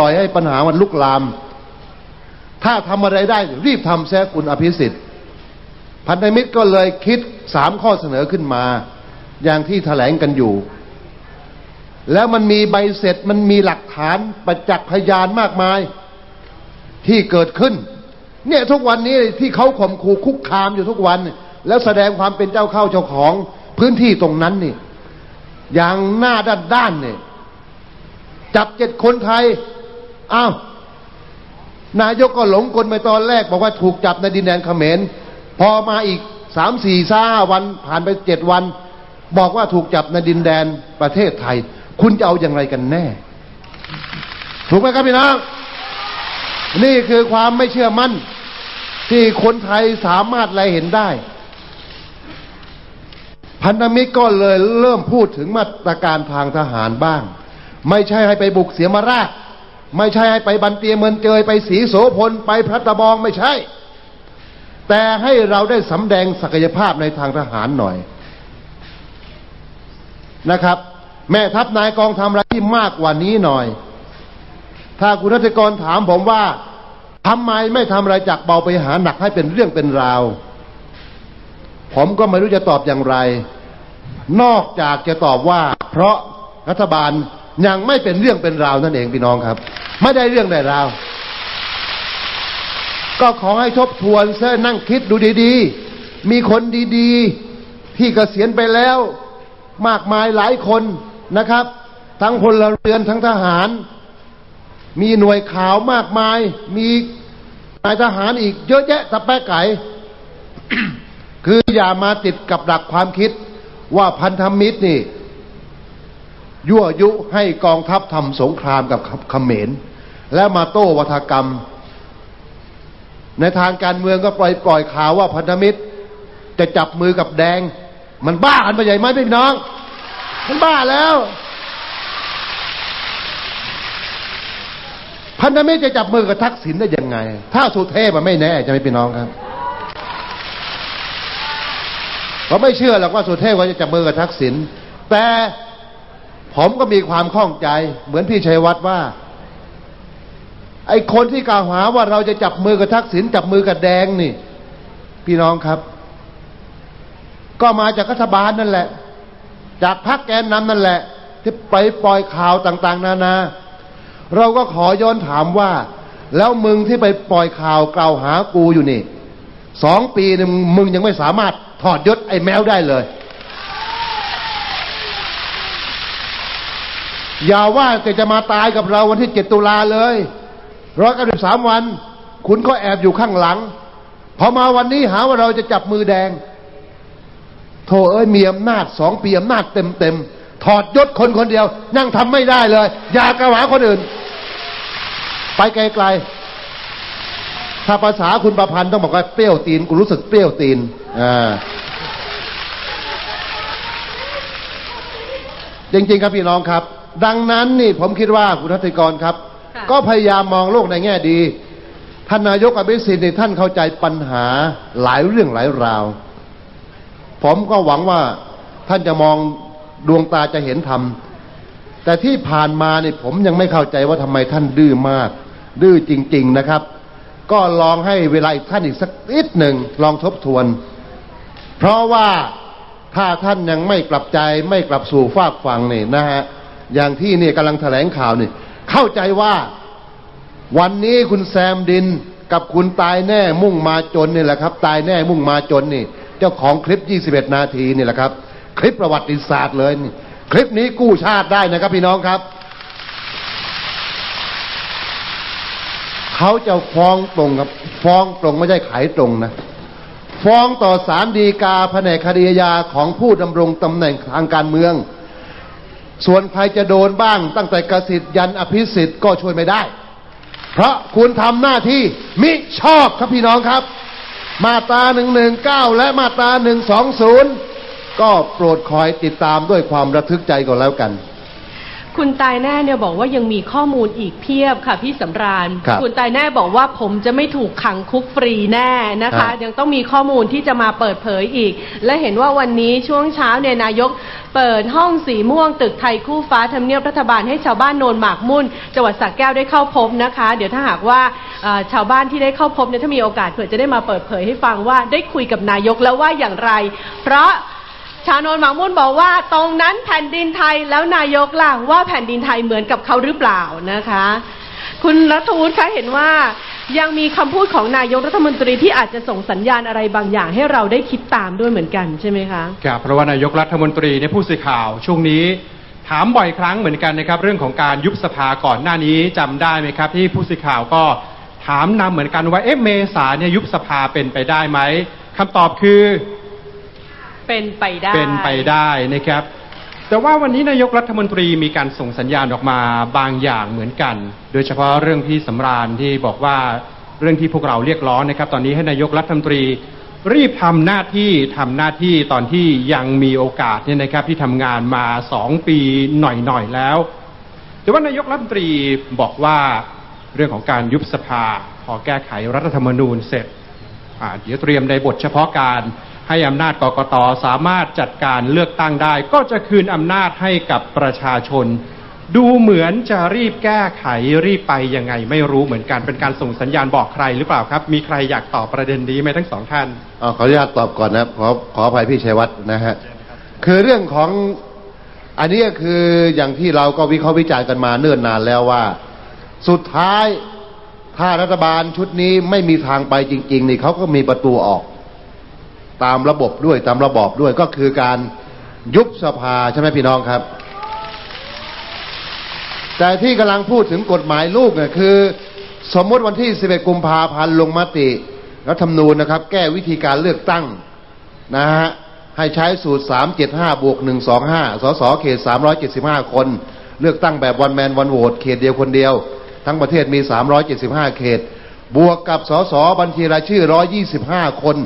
ปล่อยให้ปัญหามันลุกลาม ถ้าทำอะไรได้รีบทำแท้คุณอภิสิทธิ์ พันธมิตรก็เลยคิดสามข้อเสนอขึ้นมา อย่างที่แถลงกันอยู่ แล้วมันมีใบเสร็จมันมีหลักฐานประจักษ์พยานมากมายที่เกิดขึ้น เนี่ยทุกวันนี้ที่เขาข่มขู่คุกคามอยู่ทุกวัน แล้วแสดงความเป็นเจ้าเข้าเจ้าของพื้นที่ตรงนั้นนี่อย่างหน้าด้านด้านเนี่ยจับเจ็ดคนไทย อ้าวนายกก็หลงกลไปตอนแรก บอกว่าถูกจับในดินแดนเขมร พอมาอีกสามสี่ซ่าวันผ่านไปเจ็ดวัน บอกว่าถูกจับในดินแดนประเทศไทย คุณจะเอาอย่างไรกันแน่ ถูกไหมครับพี่น้องนี่คือความไม่เชื่อมั่น ที่คนไทยสามารถแลเห็นได้ พันธมิตรก็เลยเริ่มพูดถึงมาตรการทางทหารบ้าง ไม่ใช่ให้ไปบุกเสียมาราช ไม่ใช่ให้ไปบันเตียเมือนเจยไปสีโสพลไปพระตะบองไม่ใช่ แต่ให้เราได้สำแดงศักยภาพในทางทหารหน่อยนะครับ แม่ทัพนายกองทำอะไรที่มากกว่านี้หน่อย ถ้าคุณรัฐกรถามผมว่าทำไมไม่ทำอะไรจากเบาไปหาหนักให้เป็นเรื่องเป็นราว ผมก็ไม่รู้จะตอบอย่างไร นอกจากจะตอบว่า เพราะรัฐบาล ยังไม่เป็นเรื่องเป็นราวนั่นเองพี่น้องครับ ไม่ได้เรื่องได้ราว ก็ขอให้ทบทวนเสนั่งคิดดูดีๆ มีคนดีๆ ที่เกษียณไปแล้ว มากมายหลายคนนะครับ ทั้งพลเรือนทั้งทหาร มีหน่วยข่าวมากมาย มีนายทหารอีกเยอะแยะตะแปะไก่คืออย่ามาติดกับดักความคิดว่าพันธมิตรนี่ ยั่วยุให้กองทัพทำสงครามกับเขมร แล้วมาโต้วัฒกรรม ในทางการเมืองก็ปล่อยปล่อยข่าวว่าพันธมิตร จะจับมือกับแดง มันบ้ากันไปใหญ่ไหมพี่น้อง มันบ้าแล้ว พันธมิตรจะจับมือกับทักษิณได้ยังไง ถ้าสุเทพมันไม่แน่จะไม่พี่น้องครับผมไม่เชื่อหรอกว่าสุเทพว่าจะจับมือกับทักษิณแต่ ผมก็มีความข้องใจ เหมือนพี่ชัยวัฒน์ว่า ไอ้คนที่กล่าวหาว่าเราจะจับมือกับทักษิณจับมือกับแดงนี่ พี่น้องครับ ก็มาจากรัฐบาลนั่นแหละ จากพรรคแกนนำนั่นแหละ ที่ไปปล่อยข่าวต่าง ๆ นานา เราก็ขอย้อนถามว่า แล้วมึงที่ไปปล่อยข่าวกล่าวหากูอยู่นี่สองปีนึงมึงยังไม่สามารถถอดยศไอ้แมวได้เลย อย่าว่าแต่จะมาตายกับเราวันที่เจ็ดตุลาเลยร้อยเก้าสิบสามวัน คุณก็แอบอยู่ข้างหลัง พอมาวันนี้หาว่าเราจะจับมือแดง โธ่เอ้ยมีอำนาจสองปีอำนาจเต็มเต็มถอดยศคนคนเดียว นั่งทำไม่ได้เลย อย่ากระหวาคนอื่น ไปไกลๆถ้าภาษาคุณประพันธ์ต้องบอกว่าเปรี้ยวตีนกูรู้สึกเปรี้ยวตีนอ่าจริงๆครับพี่น้องครับ ดังนั้นนี่ผมคิดว่าคุณทัศกรครับ ค่ะก็พยายามมองโลกในแง่ดีท่านนายกอภิสิทธิ์นี่ท่านเข้าใจปัญหาหลายเรื่องหลายราว ผมก็หวังว่าท่านจะมองดวงตาจะเห็นธรรมแต่ที่ผ่านมาเนี่ยผมยังไม่เข้าใจว่าทำไมท่านดื้อมาก ดื้อจริง ๆนะครับ ก็ลองให้เวลาอีกท่านอีกสักนิดหนึ่งลองทบทวน เพราะว่าถ้าท่านยังไม่กลับใจไม่กลับสู่ฟากฟังนี่นะฮะ อย่างที่เนี่ยกำลังแถลงข่าวนี่เข้าใจว่าวันนี้คุณแซมดินกับคุณตายแน่มุ่งมาจนนี่แหละครับ ตายแน่มุ่งมาจนนี่ เจ้าของคลิป 21 นาทีนี่แหละครับ คลิปประวัติศาสตร์เลยนี่คลิปนี้กู้ชาติได้นะครับพี่น้องครับ เขาจะฟ้องตรงครับ ฟ้องตรงไม่ใช่ขายตรงนะ ฟ้องต่อศาลฎีกาแผนกคดีอาญาของผู้ดำรงตำแหน่งทางการเมือง ส่วนใครจะโดนบ้างตั้งแต่กสิทธิ์ยันอภิสิทธิ์ก็ช่วยไม่ได้ เพราะคุณทำหน้าที่มิชอบครับพี่น้องครับ มาตรา119 และมาตรา120 ก็โปรดคอยติดตามด้วยความระทึกใจก่อนแล้วกัน คุณตายแน่เนี่ยบอกว่ายังมีข้อมูลอีกเพียบค่ะพี่สำราญครับณตายแน่บอกว่าผมจะไม่ถูกขังคุกฟรีแน่นะครัคะบยังต้องมีข้อมูลที่จะมาเปิดเผยอีก และเห็นว่าวันนี้ช่วงเช้าเนี่ยนายกเปิดห้องสีม่วงตึกไทยคู่ฟ้าทำเนียบรัฐบาลให้ชาวบ้านโนนหมากมุ่นจังหวัดสระแก้วได้เข้าพบนะคะ เดี๋ยวถ้าหากว่าเอ่อชาวบ้านที่ได้เข้าพบเนี่ยถ้ามีโอกาสเผื่อจะได้มาเปิดเผยให้ฟังว่าได้คุยกับนายกแล้วว่าอย่างไร เพราะ ชาวนนท์หมากมุ่นบอกว่าตรงนั้นแผ่นดินไทยแล้วนายกล่ะว่าแผ่นดินไทยเหมือนกับเขาหรือเปล่านะคะ คุณรัฐวุฒิคะเห็นว่ายังมีคำพูดของนายกรัฐมนตรีที่อาจจะส่งสัญญาณอะไรบางอย่างให้เราได้คิดตามด้วยเหมือนกันใช่ไหมคะครับเพราะว่านายกรัฐมนตรีในผู้สื่อข่าวช่วงนี้ถามบ่อยครั้งเหมือนกันนะครับ เรื่องของการยุบสภาก่อนหน้านี้จำได้ไหมครับ ที่ผู้สื่อข่าวก็ถามนำเหมือนกันว่าเอ๊ะเมษาเนี่ยยุบสภาเป็นไปได้ไหมคำตอบคือ เป็นไปได้เป็นไปได้นะครับ แต่ว่าวันนี้นายกรัฐมนตรีมีการส่งสัญญาณออกมาบางอย่างเหมือนกัน โดยเฉพาะเรื่องพี่สำราญที่บอกว่าเรื่องที่พวกเราเรียกร้องนะครับ ตอนนี้ให้นายกรัฐมนตรีรีบทำหน้าที่ทำหน้าที่ตอนที่ยังมีโอกาสเนี่ยนะครับที่ทำงานมาสองปีหน่อยๆแล้ว แต่ว่านายกรัฐมนตรีบอกว่าเรื่องของการยุบสภา พอแก้ไขรัฐธรรมนูญเสร็จอาเดี๋ยวเตรียมในบทเฉพาะการ ให้อำนาจกกตสามารถจัดการเลือกตั้งได้ ก็จะคืนอำนาจให้กับประชาชน ดูเหมือนจะรีบแก้ไขรีบไปยังไง ไม่รู้เหมือนกันเป็นการส่งสัญญาณบอกใครหรือเปล่าครับ มีใครอยากตอบประเด็นนี้ไหมทั้งสองท่านเอาขออนุญาตตอบก่อนนะครับขอขออภัยพี่ชัยวัฒน์นะฮะคือเรื่องของอันนี้ก็คืออย่างที่เราก็วิเคราะห์วิจารณ์กันมาเนิ่นนานแล้วว่า สุดท้ายถ้ารัฐบาลชุดนี้ไม่มีทางไปจริง ๆ นี่เขาก็มีประตูออก ตามระบบด้วยตามระบอบด้วยก็คือการยุบสภาใช่ไหมพี่น้องครับ แต่ที่กำลังพูดถึงกฎหมายลูกเนี่ยคือ สมมติวันที่ 11 กุมภาพันธ์ลงมติรัฐธรรมนูญนะครับ แก้วิธีการเลือกตั้งนะฮะให้ใช้สูตร 375 บวก 125 สส เขต 375 คน เลือกตั้งแบบวันแมนวันโหวตเขตเดียวคนเดียว ทั้งประเทศมี 375 เขต บวกกับสส บัญชีรายชื่อ 125 คน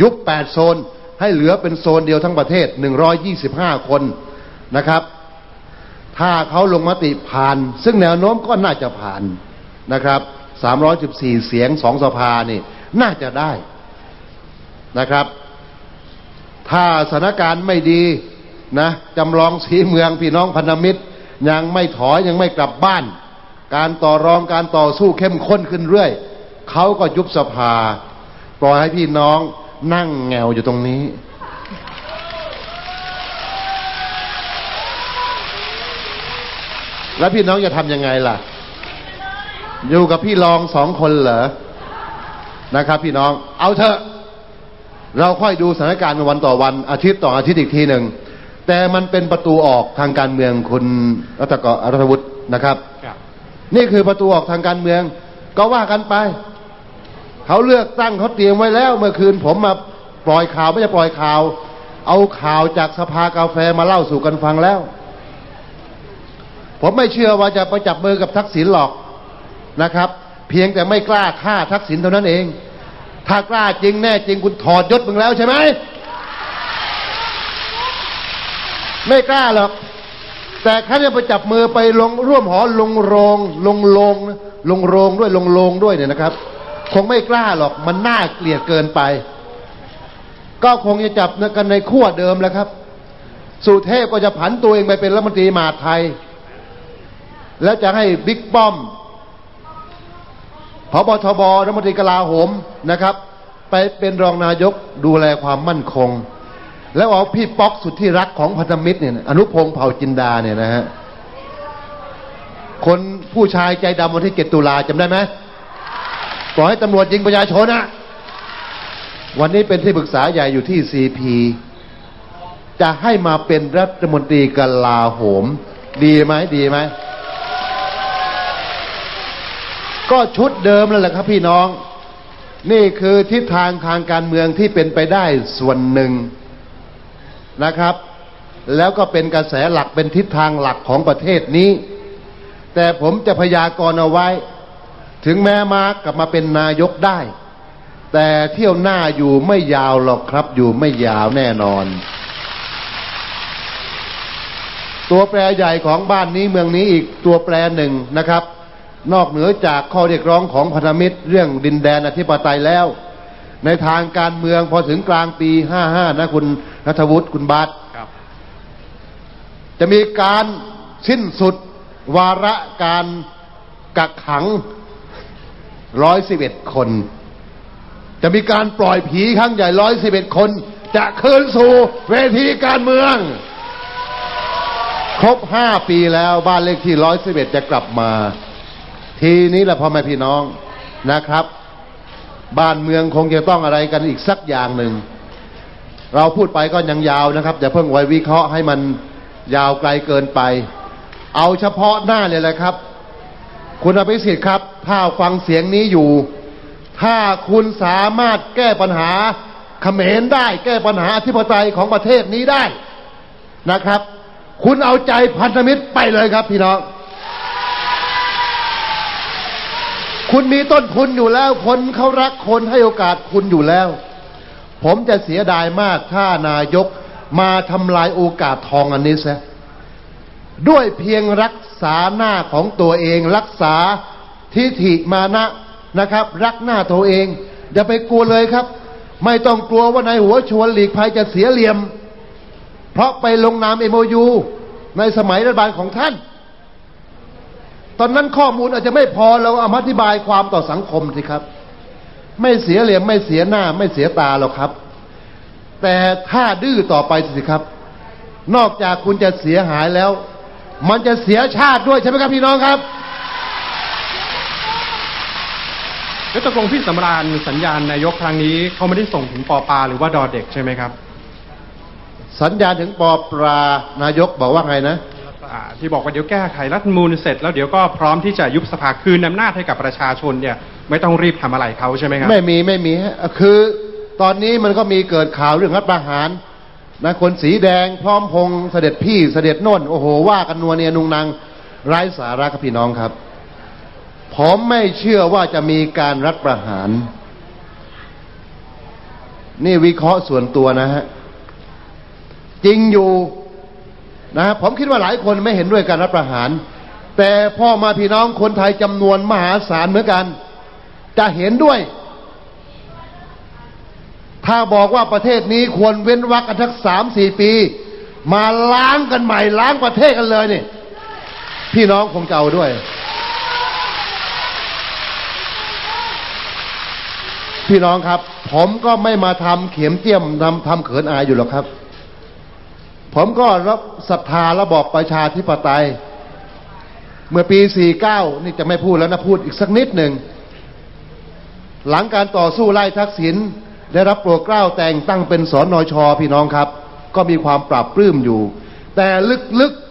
ยุบ8โซนให้เหลือเป็นโซนเดียวทั้งประเทศ 125 คนนะครับ ถ้าเขาลงมติผ่าน ซึ่งแนวโน้มก็น่าจะผ่านนะครับ 314 เสียงสองสภานี่น่าจะได้นะครับ ถ้าสถานการณ์ไม่ดีนะจำลองสีเมืองพี่น้องพันธมิตร ยังไม่ถอยยังไม่กลับบ้าน การต่อรองการต่อสู้เข้มข้นขึ้นเรื่อยเขาก็ยุบสภาปล่อยให้พี่น้อง นั่งแงวอยู่ตรงนี้ แล้วพี่น้องจะทำยังไงล่ะ อยู่กับพี่รองสองคนเหรอ นะครับ พี่น้อง เอาเถอะ เราค่อยดูสถานการณ์วันต่อวันอาทิตย์ต่ออาทิตย์อีกทีหนึ่ง แต่มันเป็นประตูออกทางการเมืองคุณรัตกรรัฐวุฒินะครับครับนี่คือประตูออกทางการเมือง ก็ว่ากันไป เขาเลือกตั้งเขาเตรียมไว้แล้ว เมื่อคืนผมมาปล่อยข่าวไม่ใช่ปล่อยข่าว เอาข่าวจากสภากาแฟมาเล่าสู่กันฟังแล้ว ผมไม่เชื่อว่าจะไปจับมือกับทักษิณหรอกนะครับ เพียงแต่ไม่กล้าฆ่าทักษิณเท่านั้นเอง ถ้ากล้าจริงแน่จริงคุณถอดยศมึงแล้วใช่ไหมไม่กล้าหรอก แต่เขาจะไปจับมือไปลงร่วมหอลงโรง ลงโรงลงโรงด้วยลงโรงด้วยเนี่ยนะครับ คงไม่กล้าหรอกมันน่าเกลียดเกินไป ก็คงจะจับกันในขั้วเดิมแล้วครับ สุเทพก็จะผันตัวเองไปเป็นรัฐมนตรีมหาไทย แล้วจะให้บิ๊กป้อมพบทบรัฐมนตรีกลาโหมนะครับ ไปเป็นรองนายกดูแลความมั่นคง แล้วเอาพี่ป๊อกสุดที่รักของพันธมิตรเนี่ยอนุพงศ์เผ่าจินดาเนี่ยนะฮะคนผู้ชายใจดำวันที่เจ็ดตุลาจำได้ไหม ล่อยให้ตำรวจยิงประชาชนอะวันนี้เป็นที่ปรึกษาใหญ่อยู่ที่ซีพีจะให้มาเป็นรัฐมนตรีกลาโหม ดีไหมดีไหม ก็ชุดเดิมนั่นแหละครับพี่น้อง นี่คือทิศทางทางการเมืองที่เป็นไปได้ส่วนหนึ่งนะครับ แล้วก็เป็นกระแสหลักเป็นทิศทางหลักของประเทศนี้ แต่ผมจะพยากรณ์เอาไว้ ถึงแม้มาร์กกลับมาเป็นนายกได้ แต่เที่ยวหน้าอยู่ไม่ยาวหรอกครับ อยู่ไม่ยาวแน่นอน ตัวแปรใหญ่ของบ้านนี้เมืองนี้อีกตัวแปรหนึ่งนะครับ นอกเหนือจากข้อเรียกร้องของพันธมิตร เรื่องดินแดนอธิปไตยแล้ว ในทางการเมืองพอถึงกลางปี 55 นะคุณนัทวุฒิคุณบาทครับจะมีการสิ้นสุดวาระการกักขัง 111คน จะมีการปล่อยผีครั้งใหญ่111คน จะคืนสู่เวทีการเมือง ครบ5ปีแล้วบ้านเลขที่111จะกลับมา ทีนี้แหละพ่อแม่พี่น้องนะครับ บ้านเมืองคงจะต้องอะไรกันอีกสักอย่างหนึ่ง เราพูดไปก็ยังยาวนะครับอย่าเพิ่งไว้วิเคราะห์ให้มันยาวไกลเกินไป เอาเฉพาะหน้าเลยแหละครับ คุณอภิสิทธิ์ครับ ถ้าฟังเสียงนี้อยู่ ถ้าคุณสามารถแก้ปัญหาเขมรได้ แก้ปัญหาอธิปไตยของประเทศนี้ได้นะครับ คุณเอาใจพันธมิตรไปเลยครับพี่น้อง คุณมีต้นทุนอยู่แล้วคนเขารักคนให้โอกาสคุณอยู่แล้ว ผมจะเสียดายมากถ้านายกมาทำลายโอกาสทองอันนี้ซะ ด้วยเพียงรักษาหน้าของตัวเอง รักษาทิฐิมานะนะครับ รักหน้าตัวเอง อย่าไปกลัวเลยครับ ไม่ต้องกลัวว่านายหัวชวนหลีกภัยจะเสียเหลี่ยม เพราะไปลงนามเอโมยูในสมัยรัฐบาลของท่าน ตอนนั้นข้อมูลอาจจะไม่พอเราเอามาอธิบายความต่อสังคมสิครับ ไม่เสียเหลี่ยมไม่เสียหน้า ไม่เสียตาหรอกครับ แต่ถ้าดื้อต่อไปสิครับ นอกจากคุณจะเสียหายแล้ว มันจะเสียชาติด้วยใช่ไหมครับพี่น้องครับ แล้วตกลงพี่สำราญสัญญาณนายกครั้งนี้เขาไม่ได้ส่งถึงปอปาหรือว่าดอเด็กใช่ไหมครับ สัญญาณถึงปอปรานายกบอกว่าไงนะอ่าที่บอกว่าเดี๋ยวแก้ไขรัฐธรรมนูลเสร็จ แล้วเดี๋ยวก็พร้อมที่จะยุบสภาคืนอำนาจให้กับประชาชนเนี่ย ไม่ต้องรีบทำอะไรเขาใช่ไหมครับ ไม่มีไม่มีฮะคือตอนนี้มันก็มีเกิดข่าวเรื่องรัฐประหาร นะคนสีแดงพร้อมพงษเสด็จพี่เสด็จโน่นโอ้โหว่ากันนัวเนียนุงนางไร้สาระครับพี่น้องครับ ผมไม่เชื่อว่าจะมีการรัฐประหาร นี่วิเคราะห์ส่วนตัวนะฮะ จริงอยู่นะผมคิดว่าหลายคนไม่เห็นด้วยการรัฐประหาร แต่พ่อมาพี่น้องคนไทยจำนวนมหาศาลเหมือนกัน จะเห็นด้วย ถ้าบอกว่าประเทศนี้ควรเว้นวรรคกันทักสามสี่ปี มาล้างกันใหม่ล้างประเทศกันเลยนี่ พี่น้องคงจะเอาด้วย พี่น้องครับ ผมก็ไม่มาทำเข็มเจียมทำทำเขินอายอยู่หรอกครับ ผมก็รับศรัทธาระบอบประชาธิปไตย เมื่อปี 49 นี่จะไม่พูดแล้วนะพูดอีกสักนิดหนึ่ง หลังการต่อสู้ไล่ทักษิณ ได้รับโปรดเกล้าแต่งตั้งเป็นสอนอชอพี่น้องครับ ก็มีความปรับปลื้มอยู่ แต่ลึกๆ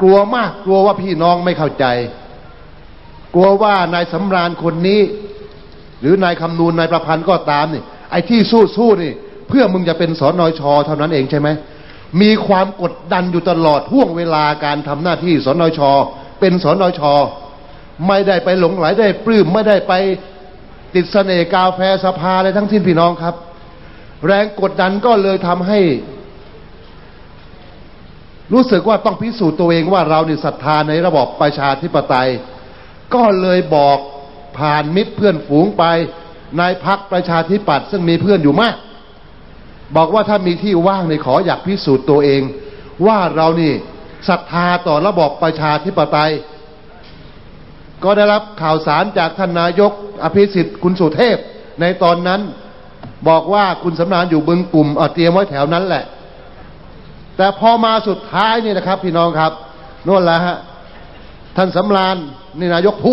กลัวมากกลัวว่าพี่น้องไม่เข้าใจ กลัวว่านายสำราญคนนี้ หรือนายคำนูนนายประพันธ์ก็ตามนี่ไอ้ที่สู้สู้นี่ เพื่อมึงจะเป็นสอนอชอเท่านั้นเองใช่ไหมมีความกดดันอยู่ตลอดห่วงเวลาการทำหน้าที่สอนอชอเป็นสอนอชอไม่ได้ไปหลงไหลได้ปลื้มไม่ได้ไป ติดเสน่ห์กาแฟสภาอะไรทั้งสิ้นพี่น้องครับ แรงกดดันก็เลยทำให้ รู้สึกว่าต้องพิสูจน์ตัวเองว่าเราเนี่ศรัทธาในระบอบประชาธิปไตย ก็เลยบอกผ่านมิตรเพื่อนฝูงไปในพักประชาธิปัตย์ซึ่งมีเพื่อนอยู่มาก บอกว่าถ้ามีที่ว่างในขออยากพิสูจน์ตัวเอง ว่าเรานี่ศรัทธาต่อระบอบประชาธิปไตย ก็ได้รับข่าวสารจากท่านนายก อภิสิทธิ์คุณสุเทพ ในตอนนั้นบอกว่าคุณสำนานอยู่บึงกลุ่มเอาเตรียมไว้แถวนั้นแหละ แต่พอมาสุดท้ายนี่นะครับ พี่น้องครับ โน่นแหละฮะ ท่านสำรานนี่นายกพูด